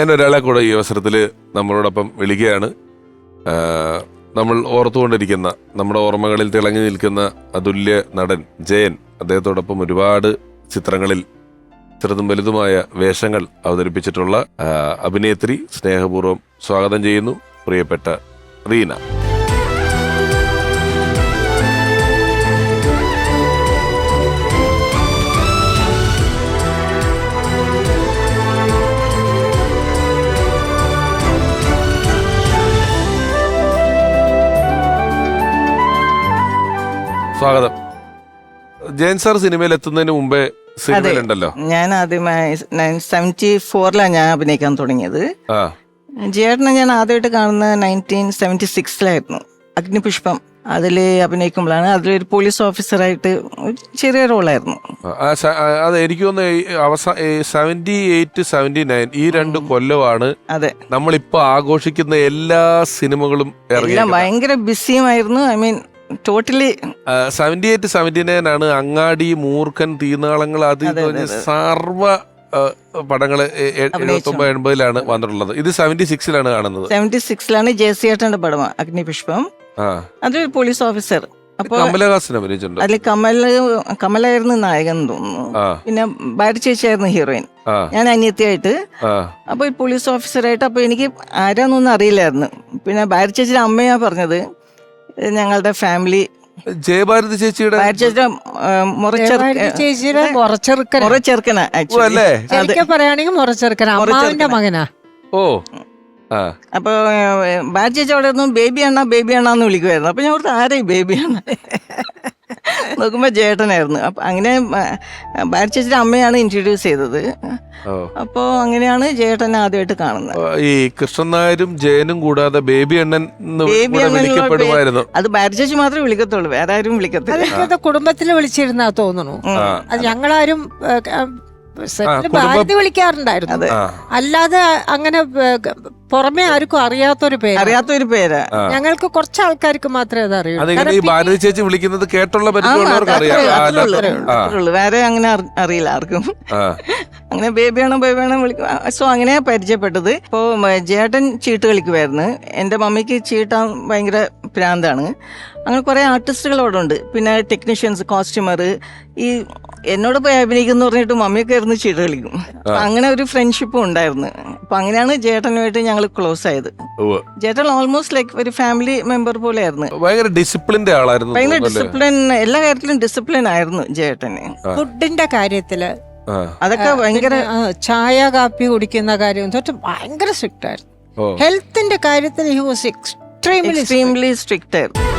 ഞാൻ ഒരാളെ കൂടെ ഈ അവസരത്തിൽ നമ്മളോടൊപ്പം വിളിക്കുകയാണ്. നമ്മൾ ഓർത്തുകൊണ്ടിരിക്കുന്ന നമ്മുടെ ഓർമ്മകളിൽ തിളങ്ങി നിൽക്കുന്ന അതുല്യ നടൻ ജയൻ അദ്ദേഹത്തോടൊപ്പം ഒരുപാട് ചിത്രങ്ങളിൽ ചെറുതും വലുതുമായ വേഷങ്ങൾ അവതരിപ്പിച്ചിട്ടുള്ള അഭിനേത്രി സ്നേഹപൂർവം സ്വാഗതം ചെയ്യുന്നു പ്രിയപ്പെട്ട റീന. സ്വാഗതം. ജയൻ സാർ സിനിമയിൽ എത്തുന്നതിന് മുമ്പേ സിനിമയിലുണ്ടല്ലോ ഞാൻ ആദ്യമായി സെവന്റി ഫോറിലാണ് ഞാൻ അഭിനയിക്കാൻ തുടങ്ങിയത്. ജയേട്ടനെ ഞാൻ ആദ്യമായിട്ട് കാണുന്നത് നയന്റീൻ സെവന്റി സിക്സിലായിരുന്നു അഗ്നിപുഷ്പം. അതിൽ അഭിനയിക്കുമ്പോഴാണ് അതിലൊരു പോലീസ് ഓഫീസറായിട്ട് ഒരു ചെറിയ റോളായിരുന്നു. അതെ എനിക്ക് തോന്നുന്നു അവസാന എയ്റ്റ് സെവന്റി നയൻ ഈ രണ്ട് കൊല്ലമാണ് അതെ. നമ്മളിപ്പോ ആഘോഷിക്കുന്ന എല്ലാ സിനിമകളും എല്ലാം ഭയങ്കര ബിസിയുമായിരുന്നു. I mean totally seventy eight seventy nine ആണ് അങ്ങാടി മൂർഖൻ തീനാളങ്ങൾ അത് സർവ പടങ്ങൾ എഴുപത്തൊമ്പത് എൺപതിലാണ് വന്നിട്ടുള്ളത്. ഇത് സെവന്റി സിക്സിലാണ് കാണുന്നത്. സെവന്റി സിക്സിലാണ് ജയസിയേട്ടന്റെ പടം അഗ്നിപുഷ്പം. അതൊരു പോലീസ് ഓഫീസർ അപ്പൊ അതിൽ കമല കമലായിരുന്നു നായകൻ തോന്നുന്നു. പിന്നെ ഭാര്യ ചേച്ചിയായിരുന്നു ഹീറോയിൻ ഞാൻ അനിയത്തിയായിട്ട്. അപ്പൊ ഈ പോലീസ് ഓഫീസറായിട്ട് അപ്പൊ എനിക്ക് ആരാന്നൊന്നും അറിയില്ലായിരുന്നു. പിന്നെ ഭാര്യ ചേച്ചിയുടെ അമ്മയാ പറഞ്ഞത്. ഞങ്ങളുടെ ഫാമിലി ജയഭാരതി ചേച്ചിയുടെ പറയുകയാണെങ്കിൽ അമ്മാവിന്റെ മകനാ. ഓ ആ. അപ്പോൾ ഭാര്യ ചേച്ചി അവിടെ ഒന്നും ബേബി അണ്ണ ബേബി അണ്ണാന്ന് വിളിക്കുമായിരുന്നു അപ്പൊ ഞാൻ ഓർത്ത് ആരായി ബേബി അണ്ണ? നോക്കുമ്പോ ചേട്ടനായിരുന്നു അപ്പൊ അങ്ങനെ ഭാര്യ ചേച്ചിയുടെ അമ്മയാണ് ഇൻട്രൊഡ്യൂസ് ചെയ്തത്. അപ്പോൾ അങ്ങനെയാണ് ചേട്ടനെ ആദ്യമായിട്ട് കാണുന്നത്. ഈ കൃഷ്ണൻ നായരും ജയനും കൂടാതെ ബേബി അണ്ണൻ വിളിക്കപ്പെടുമായിരുന്നു. അത് ബാരിച്ചേച്ചി മാത്രമേ വിളിക്കത്തുള്ളൂ വേറെ ആരും വിളിക്കത്തില്ല. കുടുംബത്തിൽ വിളിച്ചിരുന്നാ തോന്നുന്നു. അത് ഞങ്ങളാരും ഭാരതി വിളിക്കാറുണ്ടായിരുന്നു. അല്ലാതെ അങ്ങനെ പുറമെ ആർക്കും അറിയാത്തൊരു പേര്. അറിയാത്തൊരു പേര്. ഞങ്ങൾക്ക് കുറച്ച് ആൾക്കാർക്ക് മാത്രമേ അത് അറിയൂ അതിങ്ങനെ ഈ ഭാരതി ചേച്ചി വിളിക്കുന്നത് കേട്ടുള്ള പരിചയമുള്ളവർക്ക് അറിയാം. വേറെ അങ്ങനെ അറിയില്ല ആർക്കും. അങ്ങനെ ബേബിയാണോ ബേബിയാണോ വിളിക്കും. സോ അങ്ങനെയാ പരിചയപ്പെട്ടത്. ഇപ്പോൾ ജേട്ടൻ ചീട്ട് കളിക്കുമായിരുന്നു എന്റെ മമ്മിക്ക് ചീട്ടാൻ ഭയങ്കര ഭ്രാന്താണ്. അങ്ങനെ കുറേ ആർട്ടിസ്റ്റുകൾ അവിടെ ഉണ്ട്. പിന്നെ ടെക്നീഷ്യൻസ് കോസ്റ്റ്യൂമർ ഈ എന്നോട് പോയി അഭിനയിക്കുന്നു പറഞ്ഞിട്ട് മമ്മിയൊക്കെ ഇരുന്ന് ചീട്ട് കളിക്കും. അങ്ങനെ ഒരു ഫ്രണ്ട്ഷിപ്പും ഉണ്ടായിരുന്നു. അപ്പൊ അങ്ങനെയാണ് ജേട്ടനുമായിട്ട് ഞങ്ങൾ ക്ലോസ് ആയത്. ചേട്ടൻ ജേട്ടൻ ഓൾമോസ്റ്റ് ലൈക്ക് ഒരു ഫാമിലി മെമ്പർ പോലെ ആയിരുന്നു ഭയങ്കര ഡിസിപ്ലിന്റെ ആളായിരുന്നു ഭയങ്കര ഡിസിപ്ലിൻ എല്ലാ കാര്യത്തിലും ഡിസിപ്ലിൻ ആയിരുന്നു ജേട്ടന് ഫുഡിന്റെ കാര്യത്തിൽ. അതൊക്കെ ഭയങ്കര ചായ കാപ്പി കുടിക്കുന്ന കാര്യം തൊട്ട് ഭയങ്കര സ്ട്രിക്റ്റ് ആയിരുന്നു. ഹെൽത്തിന്റെ കാര്യത്തിൽ he was extremely extremely strict ആയിരുന്നു